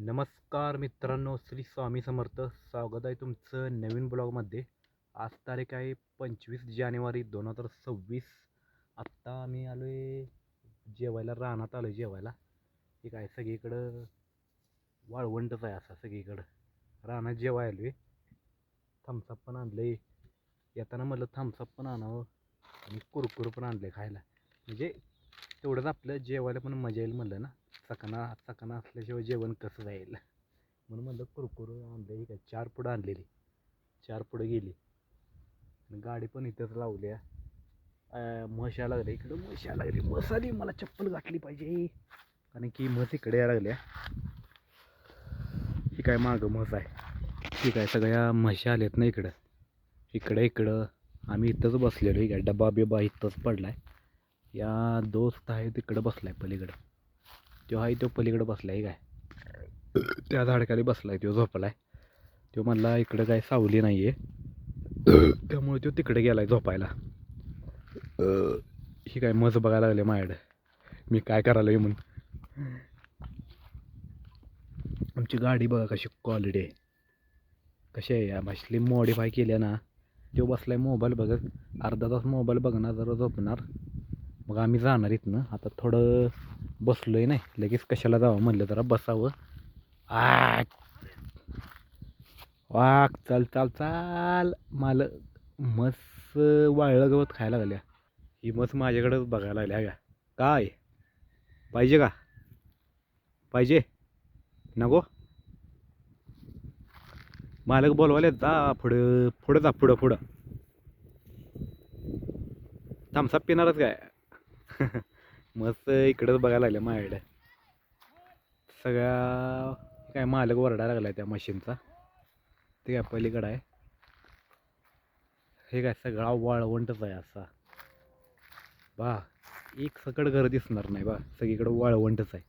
नमस्कार मित्रांनो श्री स्वामी समर्थ. स्वागत आहे तुमचं नवीन ब्लॉगमध्ये. आज तारीख आहे पंचवीस जानेवारी दोन हजार सव्वीस. आत्ता आम्ही आलो आहे जेवायला रानात आलो आहे जेवायला. हे काय सगळीकडं वाळवंटच आहे असा सगळीकडं. रानात जेवाय आलो आहे थम्सअप पण आणलं आहे येताना म्हणलं थम्सअप पण आणावं आणि कुरकुर पण आणलं आहे खायला. म्हणजे तेवढंच आपलं जेवायला पण मजा येईल म्हणलं ना. चकना चकना असल्याशिवाय जेवण कसं जाईल? म्हणून म्हणलं कुरकुर आणले का चार पुढं आणलेली. चार पुढं गेली. आणि गाडी पण इथंच लावली आहे लागल्या. इकडं म्हशा लागली. म्हस आली मला चप्पल घातली पाहिजे. कारण की म्हस इकडे यायला लागल्या. ही काय मागं म्हस आहे. ही काय सगळ्या म्हशा आल्यात ना इकडं. इकडं इकडं. आम्ही इथंच बसलेलो. ही काय डबा बिबा इथंच आहे या दोस्त आहे तिकडं आहे पलीकडं. तो आहे तो पलीकडं आहे काय? त्या झाडखाली आहे तो झोपला आहे तो म्हणला इकडं काय सावली नाही आहे त्यामुळे तो तिकडे गेला आहे झोपायला. ही काय मज बघायला लागले माझ्याकडं मी काय करायला म्हणून. आमची गाडी बघा कशी क्वालिटी आहे. कशी आहे? या मशली मॉडिफाय केल्या ना तो बसला आहे मोबाईल बघत. अर्धा तास मोबाईल बघणार जरा झोपणार. मग आम्ही जाणार इथनं. आता थोडं बसलोय नाही. लगेच कशाला जावं म्हणलं जरा बसावं. आ वाक चाल चाल चाल. माल मस वाळलं गवत खायला लागल्या. ही मस माझ्याकडंच बघायला लागल्या का? काय? पाहिजे का? पाहिजे? नको? मालक बोलवाले जा पुढं पुढं जा पुढं पुढं. थम्सअप पिणारच काय? मस्त इकडंच बघायला लागलं माझ्याकडे सगळ्या काय मालक वरडायला लागला त्या मशीनचा. ते काय पलीकडं आहे. हे काय सगळा वाळवंटच आहे असा. बा एक सकड घर दिसणार नाही बा सगळीकडं वाळवंटच आहे.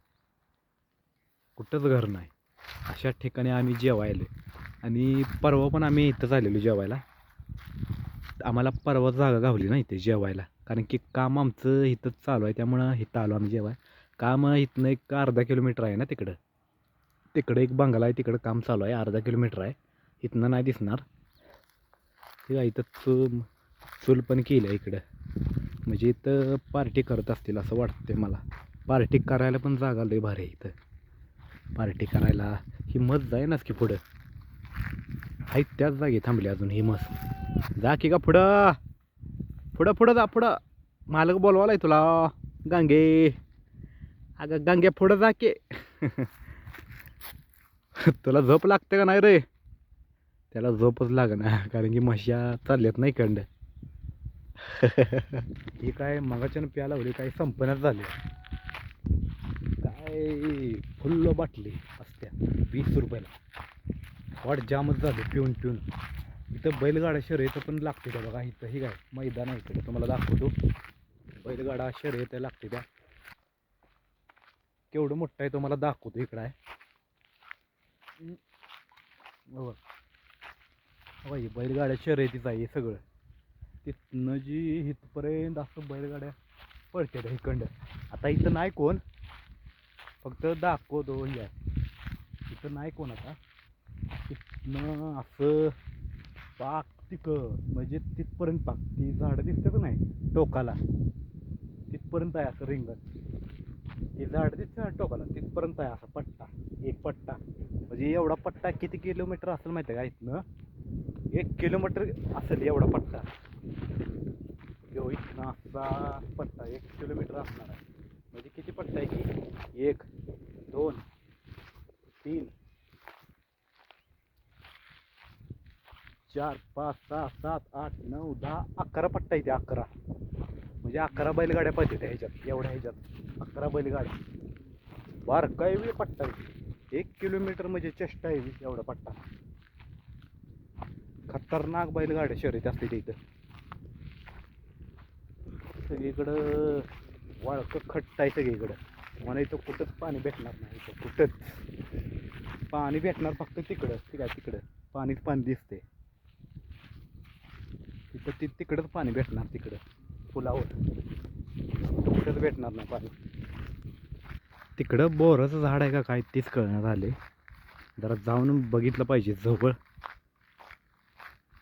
कुठंच घर नाही. अशा ठिकाणी आम्ही जेवायलो. आणि परवा पण आम्ही इथंच आलेलो जेवायला. आम्हाला परवा जागा गावली ना इथे जेवायला. कारण की काम आमचं इथंच चालू आहे त्यामुळं इथं आलो आम्ही जेवाय. काम इथनं एक अर्धा किलोमीटर आहे ना तिकडं. तिकडं एक बंगला आहे तिकडं काम चालू आहे अर्धा किलोमीटर आहे. इथनं नाही दिसणार. ठीक आहे इथं चूल चूल पण केली आहे इकडं. म्हणजे इथं पार्टी करत असतील असं वाटतंय मला. पार्टी करायला पण जागा लय भारी आहे इथं. पार्टी करायला ही मस्त जाय नाच की पुढं. आहेत त्याच जागी थांबली अजून ही मस्त. जा की का पुढं. पुढं पुढं जा पुढं. मालक बोलवालाय तुला गांगे. अगं गांगे पुढं जा के. तुला झोप लागते का नाही रे? त्याला झोपच लागणार कारण की म्हशा चालल्यात नाही कंड ही काय मगाच्यानं प्यायला होली काही संपण्यात झाले. काय फुल्ल बाटली असत्या वीस रुपयाला. वाट जामच झाले पिऊन पिऊन. इथं बैलगाडा शर्यत पण लागते त्या बघा इथं हे काय मैदान आहे इकडे तुम्हाला दाखवतो. बैलगाडा शर्यत लागते त्या. केवढं मोठं आहे तुम्हाला दाखवतो इकडं आहे. बघा. बैलगाड्या शर्यतीच आहे सगळं. तिथनं जी इथपर्यंत असं बैलगाड्या पळते त्या इकडं आता इथं नाही कोण. फक्त दाखवतो हे. आहे इथं नाही कोण आता. तिथनं असं पाक तिक म्हणजे तिथपर्यंत पाक. ती झाडं दिसतात नाही? टोकाला. तिथपर्यंत आहे असं रिंगण ती झाड दिसते ना टोकाला तिथपर्यंत आहे असा पट्टा. एक पट्टा. म्हणजे एवढा पट्टा किती किलोमीटर असेल माहिती आहे का इथनं? एक किलोमीटर असेल एवढा पट्टा. यो इथनं असा पट्टा एक किलोमीटर असणार आहे. म्हणजे किती पट्टा आहे की? एक दोन तीन चार पाच सहा सात आठ नऊ दहा अकरा पट्टा इथे अकरा. म्हणजे अकरा बैलगाड्या पाहिजे त्या ह्याच्यात एवढ्या ह्याच्यात. अकरा बैलगाड्या. बार काय बी पट्टा आहे. एक किलोमीटर म्हणजे चेष्टा आहे एवढा पट्टा. खतरनाक बैलगाड्या शर्यत असते ते इथं. सगळीकडं वाळकं खट्ट आहे सगळीकडं. मला इथं कुठंच पाणी भेटणार नाही इथं कुठंच. पाणी भेटणार फक्त तिकडं ठीक आहे तिकडं. पाणीच पाणी दिसते तिथं ती तिकडंच पाणी भेटणार तिकडं पुलावर. तिकडंच कुठंच भेटणार नाही पाणी. तिकडं बोराचं झाड आहे का काय तीच कळणार आले. जरा जाऊन बघितलं पाहिजे जवळ.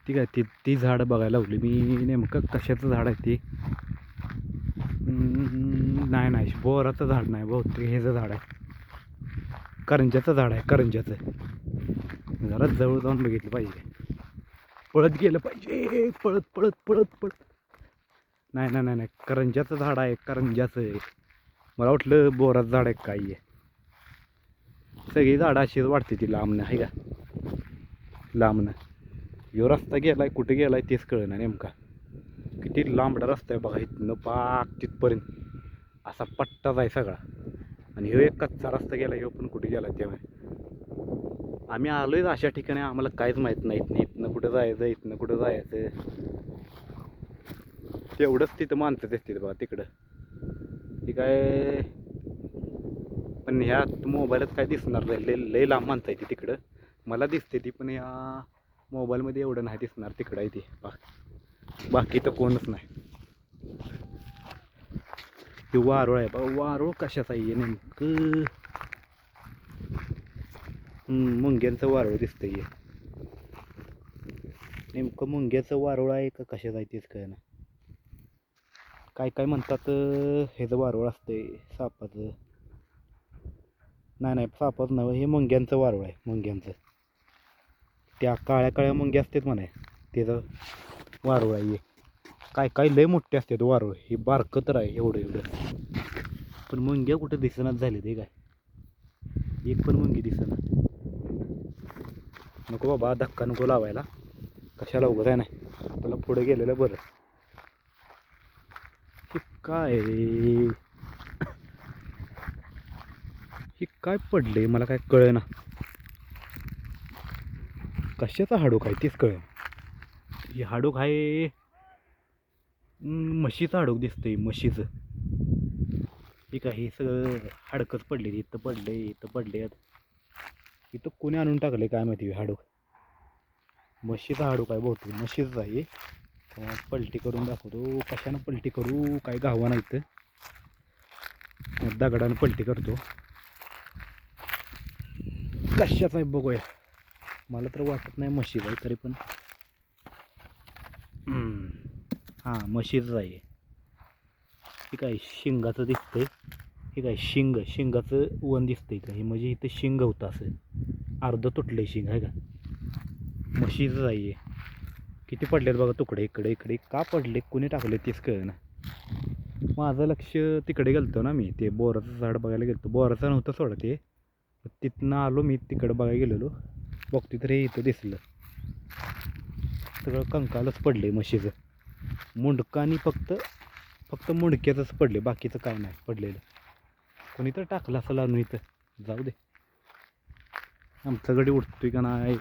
ठीक आहे ती ती झाडं बघायला लावली. मी नेमकं कशाचं झाड आहे ते? नाही नाही. बोराचं झाड नाही बहुतेक ह्याचं झाड आहे. करंजाचं झाड आहे करंजाचं जरा जवळ जाऊन बघितलं पाहिजे. पळत गेलं पाहिजे. पळत पळत पळत पळत. नाही नाही नाही नाही. करंज्याचं झाड आहे करंज्याचं आहे. मला वाटलं बोराचं झाड आहे काही काय आहे. सगळी झाडं अशीच वाटते ती लांबनं आहे का? लांबनं. यो रस्ता गेलाय कुठे गेलाय तेच कळणं नेमका. किती लांबडा रस्ता आहे बघा इथनं पाक तिथपर्यंत. असा पट्टाच आहे सगळा. आणि ह्यो एक कच्चा रस्ता गेला ह्यो पण कुठे गेला तेव्हा. आम्ही आलोय अशा ठिकाणी आम्हाला काहीच माहीत नाही. इथनं इथनं कुठं जायचं इथनं कुठं जायचं. तेवढंच तिथं माणसं दिसतील बा तिकडं. ती काय पण ह्या मोबाईलात काय दिसणार नाही. लय लय लांब माणसं आहे ती तिकडं. मला दिसते ती पण या मोबाईलमध्ये एवढं नाही दिसणार तिकडं आहे ती. बा बाकी तर कोणच नाही. ती वारुळ आहे बा वारुळ कशाचं आहे नेमकं? मुंग्यांचं वारुळ दिसतंय. हे. नेमकं मुंग्याचं वारुळ आहे का कशाचं आहे तेच कळना. काय काय म्हणतात ह्याचं वारुळ असतंय सापाचं. नाही नाही सापाचं नव्हे हे मुंग्यांचं वारुळ आहे मुंग्यांचं. त्या काळ्या काळ्या मुंग्या असतात म्हणे त्याचं वारुळ आहे हे. काय काय लय मोठे असतात वारुळ हे बारकं तर आहे एवढं एवढं. पण मुंग्या कुठं दिसनाच झाले ते काय? एक पण मुंगी दिसना. नको बाबा धक्का नको लावायला. कशाला उभं आहे नाही आपल्याला पुढे गेलेलं बरं. हे काय हे काय पडले मला काय कळेना. कशाचा हाडूक आहे तेच कळे हे हाडूक आहे म्हशीचं हाडूक दिसतंय म्हशीचं. ठीक आहे हे सगळं हाडकंच पडले इथं पडले इथं पडले इथं कोणी आणून टाकले काय माहिती हाडूक म्हशीचं हाडूक आहे बहुतेक म्हशीचा आहे पलटी करून दाखवतो. कशानं पलटी करू काय गावा नाही इथं. दगडानं पलटी करतो. कशाचा आहे बघूया. मला तर वाटत नाही म्हशीच आहे तरी पण. हां म्हशीचं आहे. ठीक आहे शिंगाचं दिसतंय. ठीक आहे शिंग शिंगाचं वन दिसतंय का हे म्हणजे इथं शिंग होतं असं. अर्धं तुटलं शिंग आहे का म्हशीचं आहे किती पडलेत बघा तुकडे इकडे इकडे. का पडले कोणी टाकले तेच कळना. माझं लक्ष तिकडे गेलतो ना मी. ते बोराचं झाड बघायला गेलतो. बोराचं नव्हतं सोडा ते. तिथनं आलो मी तिकडं बघायला गेलेलो. बघतो तर हे इथं दिसलं. सगळं कंकालच पडले म्हशीचं. मुंडकानी फक्त फक्त मुंडक्याचंच पडले बाकीचं काय नाही पडलेलं. कोणी तर टाकलं असं आणून इथं. जाऊ दे. आमचा गडी उठतोय का नाही